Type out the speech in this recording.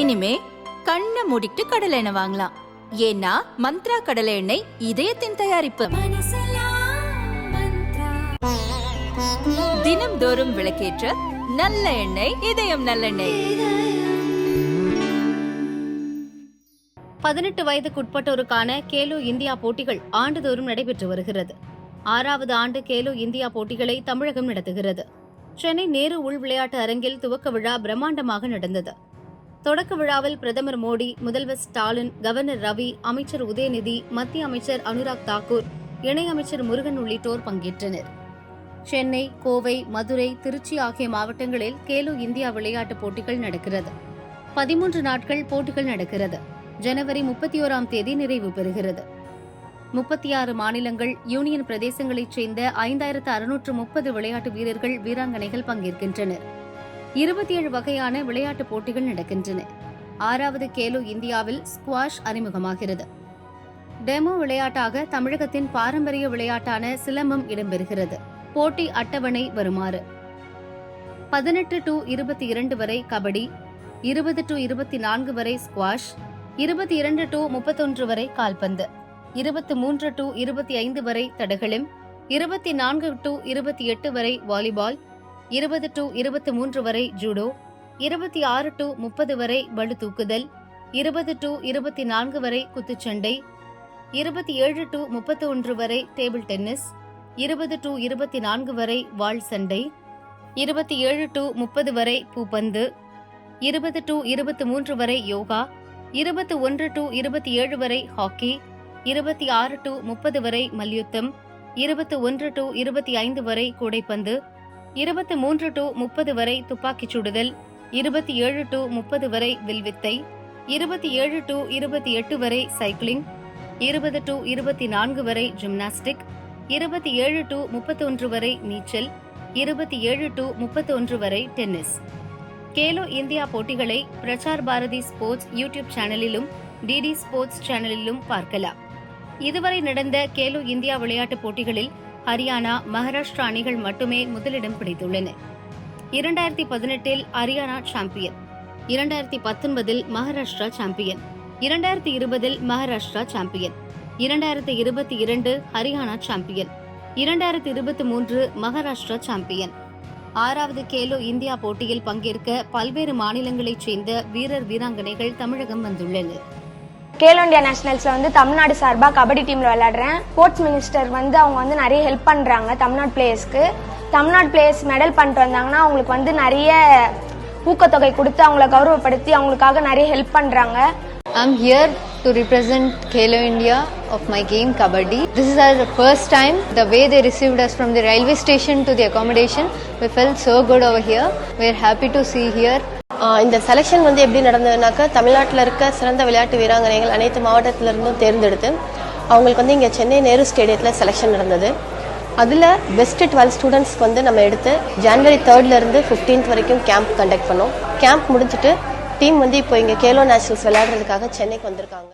இனிமே கண்ணை மூடிட்டு கடலை எண்ணெய் வாங்கலாம். ஏன்னா மந்த்ரா கடலை எண்ணெய் இதயத்தின் தயாரிப்பு. தினம்தோறும் விளக்கேற்ற நல்ல எண்ணெய் இதயம் நல்லெண்ணெய் பதினெட்டு வயதுக்குட்பட்டோருக்கான கேலோ இந்தியா போட்டிகள் ஆண்டுதோறும் நடைபெற்று வருகிறது. ஆறாவது ஆண்டு கேலோ இந்தியா போட்டிகளை தமிழகம் நடத்துகிறது. சென்னை நேரு உள் விளையாட்டு அரங்கில் துவக்க விழா பிரம்மாண்டமாக நடந்தது. தொடக்க விழாவில் பிரதமர் மோடி முதல்வர் ஸ்டாலின் கவர்னர் ரவி அமைச்சர் உதயநிதி மத்திய அமைச்சர் அனுராக் தாக்கூர் இணையமைச்சர் முருகன் உள்ளிட்டோர் பங்கேற்றனர். சென்னை கோவை மதுரை திருச்சி ஆகிய மாவட்டங்களில் கேலோ இந்தியா விளையாட்டுப் போட்டிகள் நடக்கிறது. பதிமூன்று நாட்கள் போட்டிகள் நடக்கிறது. ஜனவரி முப்பத்தி ஓராம் தேதி நிறைவு பெறுகிறது. முப்பத்தி ஆறு மாநிலங்கள் யூனியன் பிரதேசங்களைச் சேர்ந்த ஐந்தாயிரத்து அறுநூற்று முப்பது விளையாட்டு வீரர்கள் வீராங்கனைகள் பங்கேற்கின்றனர். இருபத்தி ஏழு வகையான விளையாட்டுப் போட்டிகள் நடக்கின்றன. ஆறாவது கேலோ இந்தியாவில் ஸ்குவாஷ் அறிமுகமாகிறது. டெமோ விளையாட்டாக தமிழகத்தின் பாரம்பரிய விளையாட்டான சிலம்பம் இடம்பெறுகிறது. போட்டி அட்டவணை வருமாறு. பதினெட்டு டு இருபத்தி இரண்டு வரை கபடி இருபது டு இருபத்தி நான்கு வரை ஸ்குவாஷ் இருபத்தி இரண்டு டு முப்பத்தொன்று வரை கால்பந்து இருபத்தி மூன்று டு இருபத்தி ஐந்து வரை தடகளம் இருபத்தி நான்கு டு இருபத்தி எட்டு வரை வாலிபால் இருபது டு இருபத்தி மூன்று வரை ஜூடோ இருபத்தி ஆறு டு முப்பது வரை பளு தூக்குதல் இருபது டு இருபத்தி நான்கு வரை குத்துச்சண்டை இருபத்தி ஏழு டு முப்பத்தி ஒன்று வரை டேபிள் டென்னிஸ் இருபது டு இருபத்தி நான்கு வரை வாள் சண்டை இருபத்தி ஏழு டு முப்பது வரை பூப்பந்து இருபது டு இருபத்தி மூன்று வரை யோகா இருபத்தி ஒன்று டு இருபத்தி ஏழு வரை ஹாக்கி இருபத்தி ஆறு டு முப்பது வரை மல்யுத்தம் இருபத்தி ஒன்று டு இருபத்தி ஐந்து வரை கூடைப்பந்து இருபத்தி மூன்று டு முப்பது வரை துப்பாக்கிச் சுடுதல் இருபத்தி ஏழு டு முப்பது வரை வில்வித்தை இருபத்தி ஏழு டு இருபத்தி எட்டு வரை சைக்கிளிங் இருபது டு இருபத்தி நான்கு வரை ஜிம்னாஸ்டிக் இருபத்தி ஏழு டு முப்பத்தொன்று வரை நீச்சல் இருபத்தி ஏழு டு முப்பத்தொன்று வரை டென்னிஸ். கேலோ இந்தியா போட்டிகளை பிரசார் பாரதி ஸ்போர்ட்ஸ் யூடியூப் சேனலிலும் டிடி ஸ்போர்ட்ஸ் சேனலிலும் பார்க்கலாம். இதுவரை நடந்த கேலோ இந்தியா விளையாட்டுப் போட்டிகளில் ஹரியானா மகாராஷ்டிரா அணிகள் மட்டுமே முதலிடம் பிடித்துள்ளன. இரண்டாயிரத்தி பதினெட்டில் ஹரியானா சாம்பியன். இரண்டாயிரத்தி பத்தொன்பதில் மகாராஷ்டிரா சாம்பியன். இரண்டாயிரத்தி இருபதில் மகாராஷ்டிரா சாம்பியன். இரண்டாயிரத்தி இருபத்தி இரண்டு ஹரியானா சாம்பியன். இரண்டாயிரத்தி இருபத்தி மூன்று மகாராஷ்டிரா சாம்பியன். ஆறாவது கேலோ இந்தியா போட்டியில் பங்கேற்க பல்வேறு மாநிலங்களைச் சேர்ந்த வீரர் வீராங்கனைகள் தமிழகம் வந்துள்ளனர். கேலோ இண்டியா நேஷனல்ஸ்ல வந்து தமிழ்நாடு சார்பாக கபடி டீம்ல விளையாடுறேன். ஸ்போர்ட்ஸ் மினிஸ்டர் வந்து அவங்க வந்து நிறைய ஹெல்ப் பண்றாங்க தமிழ்நாடு பிளேயர்ஸ்க்கு தமிழ்நாடு பிளேயர்ஸ் மெடல் பண்ணிட்டு வந்தாங்கன்னா அவங்களுக்கு வந்து நிறைய ஊக்கத்தொகை கொடுத்து அவங்கள கௌரவப்படுத்தி அவங்களுக்காக நிறைய ஹெல்ப் பண்றாங்க. I'm here to represent Khelo India of my game Kabaddi. This is our first time. The way they received us from the railway station to the accommodation, we felt so good over here. We're happy to see here. Here இந்த selection வந்து எப்படி நடந்ததுனாக்கா தமிழ்நாட்டில் இருக்க சிறந்த விளையாட்டு வீராங்கனைகள் அனைத்து மாவட்டத்திலிருந்தும் தேர்ந்தெடுத்து அவங்களுக்கு வந்து இங்கே சென்னை நேரு ஸ்டேடியத்தில் செலெக்ஷன் நடந்தது அதில் பெஸ்ட் டுவெல் ஸ்டூடெண்ட்ஸ்க்கு வந்து நம்ம எடுத்து ஜனவரி தேர்ட்லேருந்து ஃபிஃப்டீன்த் வரைக்கும் கேம்ப் கண்டக்ட் பண்ணோம் கேம்ப் முடிஞ்சிட்டு டீம் வந்து இப்போ இங்கே கேலோ நேஷனல்ஸ் விளையாடுறதுக்காக சென்னைக்கு வந்திருக்காங்க.